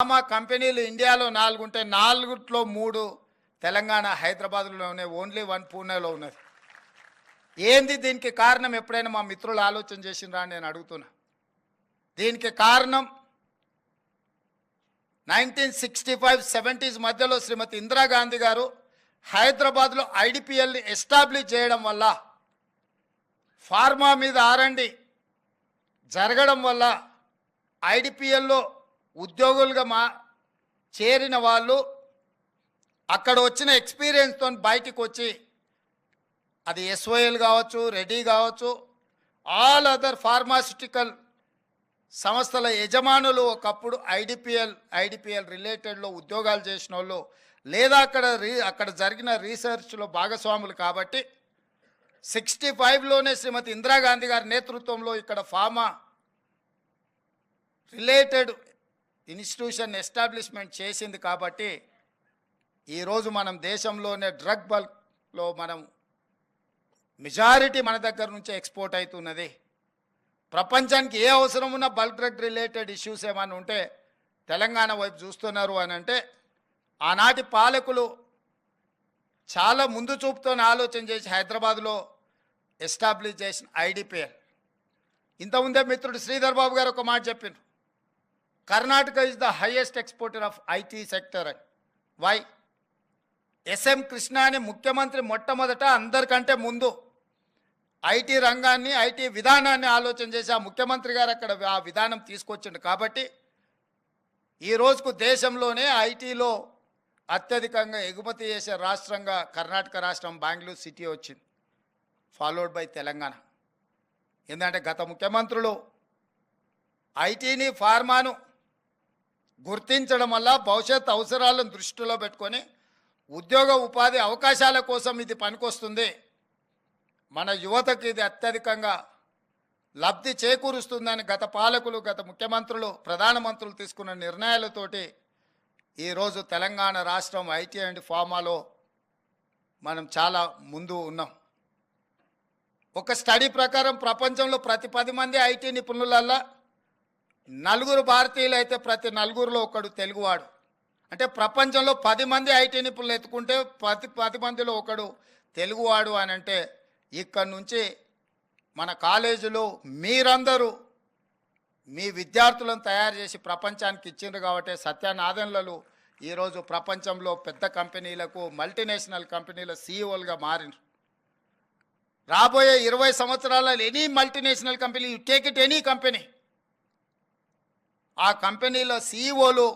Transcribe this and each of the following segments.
Pharma కంపెనీలు ఇండియాలో నాలుగు ఉంటే నాలుగుట్లో మూడు తెలంగాణ హైదరాబాద్లోనే ఓన్లీ వన్ పూణేలో ఉన్నది. ఏంది దీనికి కారణం? ఎప్పుడైనా మా మిత్రులు ఆలోచన చేసిండ్రా నేను అడుగుతున్నా. దీనికి కారణం నైన్టీన్ సిక్స్టీ ఫైవ్ సెవెంటీస్ మధ్యలో శ్రీమతి ఇందిరాగాంధీ గారు హైదరాబాద్లో ఐడిపిఎల్ని ఎస్టాబ్లిష్ చేయడం వల్ల ఫార్మా మీద ఆరండి జరగడం వల్ల ఐడిపిఎల్లో ఉద్యోగులుగా మా చేరిన వాళ్ళు అక్కడ వచ్చిన ఎక్స్పీరియన్స్తో బయటికి వచ్చి అది ఎస్ఓఎల్ కావచ్చు రెడీ కావచ్చు ఆల్ అదర్ ఫార్మాసిటికల్ సంస్థల యజమానులు ఒకప్పుడు ఐడిపిఎల్ ఐడిపిఎల్ రిలేటెడ్లో ఉద్యోగాలు చేసిన వాళ్ళు లేదా అక్కడ రీ అక్కడ జరిగిన రీసెర్చ్లో భాగస్వాములు కాబట్టి సిక్స్టీ ఫైవ్లోనే శ్రీమతి ఇందిరాగాంధీ గారి నేతృత్వంలో ఇక్కడ ఫార్మా రిలేటెడ్ ఇన్స్టిట్యూషన్ ఎస్టాబ్లిష్మెంట్ చేసింది కాబట్టి ఈరోజు మనం దేశంలోనే డ్రగ్ బల్క్లో మనం మెజారిటీ మన దగ్గర నుంచే ఎక్స్పోర్ట్ అవుతున్నది. ప్రపంచానికి ఏ అవసరం ఉన్న బల్క్ డ్రగ్ రిలేటెడ్ ఇష్యూస్ ఏమైనా ఉంటే తెలంగాణ వైపు చూస్తున్నారు అని అంటే ఆనాటి పాలకులు చాలా ముందు చూపుతో ఆలోచన చేసి హైదరాబాద్లో ఎస్టాబ్లిష్ చేసిన ఐడిపిఎల్. ఇంతకుముందే మిత్రుడు శ్రీధర్ బాబు గారు ఒక మాట చెప్పిండ్రు. Karnataka is the highest exporter of IT sector why SM Krishna అనే ముఖ్యమంత్రి మొట్టమొదట అందరికంటే ముందు ఐటీ రంగాన్ని ఐటీ విధానాన్ని ఆలోచన చేసి ఆ ముఖ్యమంత్రి గారు అక్కడ ఆ విధానం తీసుకొచ్చిండు. కాబట్టి ఈ రోజుకు దేశంలోనే ఐటీలో అత్యధికంగా ఎగుమతి చేసే రాష్ట్రంగా కర్ణాటక రాష్ట్రం బెంగళూరు సిటీ వచ్చింది. Followed by Telangana. ఎందుకంటే గత ముఖ్యమంత్రులు ఐటీని ఫార్మాను గుర్తించడం వల్ల భవిష్యత్ అవసరాలను దృష్టిలో పెట్టుకొని ఉద్యోగ ఉపాధి అవకాశాల కోసం ఇది పనికొస్తుంది. మన యువతకి ఇది అత్యధికంగా లబ్ధి చేకూరుస్తుందని గత పాలకులు గత ముఖ్యమంత్రులు ప్రధానమంత్రులు తీసుకున్న నిర్ణయాలతోటి ఈరోజు తెలంగాణ రాష్ట్రం ఐటీ అండ్ ఫార్మాలో మనం చాలా ముందు ఉన్నాం. ఒక స్టడీ ప్రకారం ప్రపంచంలో ప్రతి పది మంది ఐటీ నిపుణులల్లా నలుగురు భారతీయులు అయితే ప్రతి నలుగురిలో ఒకడు తెలుగువాడు. అంటే ప్రపంచంలో పది మంది ఐటీ నిపుణులు ఎత్తుకుంటే ప్రతి పది మందిలో ఒకడు తెలుగువాడు అని అంటే ఇక్కడి నుంచి మన కాలేజీలో మీరందరూ మీ విద్యార్థులను తయారు చేసి ప్రపంచానికి ఇచ్చిండ్రు కాబట్టి సత్యనాదన్లలో ఈరోజు ప్రపంచంలో పెద్ద కంపెనీలకు మల్టీనేషనల్ కంపెనీల సీఈఓలుగా మారినరు రాబోయే ఇరవై సంవత్సరాలలో any multinational company you take it any company. ఆ కంపెనీలో సీఈఓలు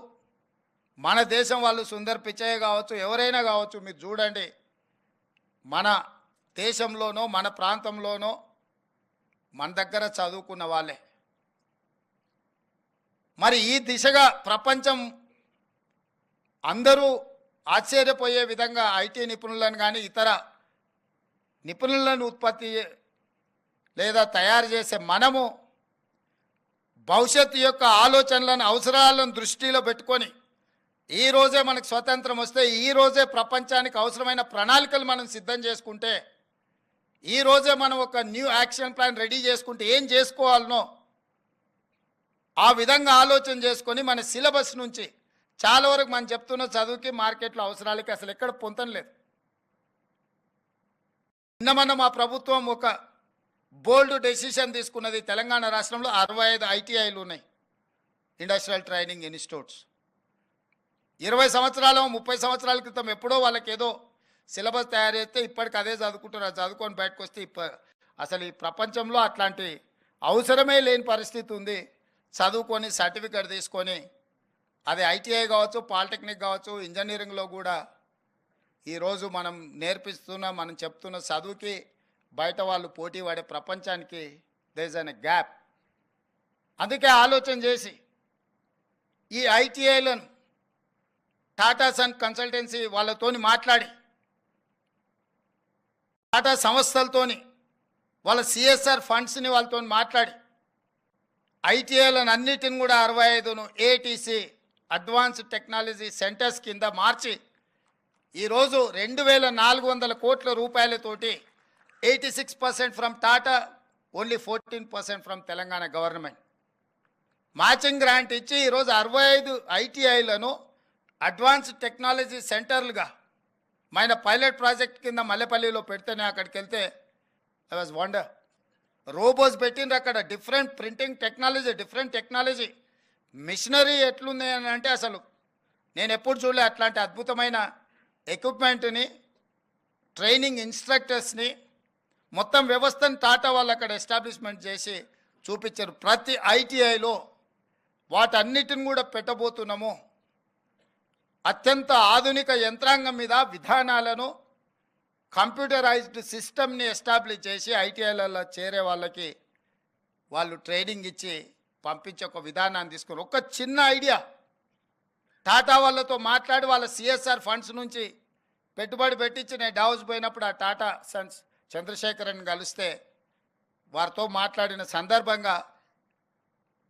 మన దేశం వాళ్ళు సుందర్ పిచ్చయ్య కావచ్చు ఎవరైనా కావచ్చు మీరు చూడండి. మన దేశంలోనో మన ప్రాంతంలోనో మన దగ్గర చదువుకున్న వాళ్ళే. మరి ఈ దిశగా ప్రపంచం అందరూ ఆశ్చర్యపోయే విధంగా ఐటీ నిపుణులను కానీ ఇతర నిపుణులను ఉత్పత్తి లేదా తయారు చేసే మనము భవిష్యత్తు యొక్క ఆలోచనలను అవసరాలను దృష్టిలో పెట్టుకొని ఈ రోజే మనకు స్వతంత్రం వస్తే ఈ రోజే ప్రపంచానికి అవసరమైన ప్రణాళికలు మనం సిద్ధం చేసుకుంటే ఈ రోజే మనం ఒక న్యూ యాక్షన్ ప్లాన్ రెడీ చేసుకుంటే ఏం చేసుకోవాలనో ఆ విధంగా ఆలోచన చేసుకొని మన సిలబస్ నుంచి చాలా వరకు మనం చెప్తున్న చదువుకి మార్కెట్లో అవసరాలకి అసలు ఎక్కడ పొంతం లేదు. నిన్న మన మా ప్రభుత్వం ఒక బోల్డ్ డెసిషన్ తీసుకున్నది తెలంగాణ రాష్ట్రంలో అరవై ఐదు ఐటీఐలు ఉన్నాయి. ఇండస్ట్రియల్ ట్రైనింగ్ ఇన్స్టిట్యూట్స్ ఇరవై సంవత్సరాలు ముప్పై సంవత్సరాల క్రితం ఎప్పుడో వాళ్ళకి ఏదో సిలబస్ తయారు చేస్తే ఇప్పటికి అదే చదువుకుంటున్నారు. చదువుకొని బయటకు వస్తే ఇప్ప అసలు ఈ ప్రపంచంలో అట్లాంటి అవసరమే లేని పరిస్థితి ఉంది. చదువుకొని సర్టిఫికేట్ తీసుకొని అది ఐటీఐ కావచ్చు పాలిటెక్నిక్ కావచ్చు ఇంజనీరింగ్లో కూడా ఈరోజు మనం నేర్పిస్తున్న మనం చెప్తున్న చదువుకి బయట వాళ్ళు పోటీ పడే ప్రపంచానికి దేజ్ అన్ గ్యాప్ అందుకే ఆలోచన చేసి ఈ ఐటీఐలను టాటా సన్ కన్సల్టెన్సీ వాళ్ళతోని మాట్లాడి టాటా సంస్థలతోని వాళ్ళ సిఎస్ఆర్ ఫండ్స్ని వాళ్ళతో మాట్లాడి ఐటీఐలను అన్నిటిని కూడా అరవై ఐదును ఏటీసీ అడ్వాన్స్డ్ టెక్నాలజీ సెంటర్స్ కింద మార్చి ఈరోజు రెండు వేల నాలుగు వందల కోట్ల రూపాయలతోటి eighty six percent from Tata only fourteen percent from Telangana government matching grant ఇచ్చి ఈరోజు అరవై ఐదు ఐటీఐలను అడ్వాన్స్డ్ టెక్నాలజీ సెంటర్లుగా మన పైలట్ ప్రాజెక్ట్ కింద మల్లెపల్లిలో పెడితేనే అక్కడికి వెళ్తే ఐ వాజ్ వండర్ రోబోస్ పెట్టిండ్రు అక్కడ different printing technology different technology machinery ఎట్లుంది అని అంటే అసలు నేను ఎప్పుడు చూడలే అట్లాంటి అద్భుతమైన ఎక్విప్మెంట్ని ట్రైనింగ్ ఇన్స్ట్రక్టర్స్ని మొత్తం వ్యవస్థను టాటా వాళ్ళు అక్కడ ఎస్టాబ్లిష్మెంట్ చేసి చూపించారు. ప్రతి ఐటీఐలో వాటన్నిటిని కూడా పెట్టబోతున్నాము. అత్యంత ఆధునిక యంత్రాంగం మీద విధానాలను కంప్యూటరైజ్డ్ సిస్టమ్ని ఎస్టాబ్లిష్ చేసి ఐటీఐలలో చేరే వాళ్ళకి వాళ్ళు ట్రైనింగ్ ఇచ్చి పంపించే ఒక విధానాన్ని తీసుకుని ఒక చిన్న ఐడియా. టాటా వాళ్ళతో మాట్లాడి వాళ్ళ సిఎస్ఆర్ ఫండ్స్ నుంచి పెట్టుబడి పెట్టించి నేను డౌస్ పోయినప్పుడు ఆ టాటా సన్స్ చంద్రశేఖరన్ కలిస్తే వారితో మాట్లాడిన సందర్భంగా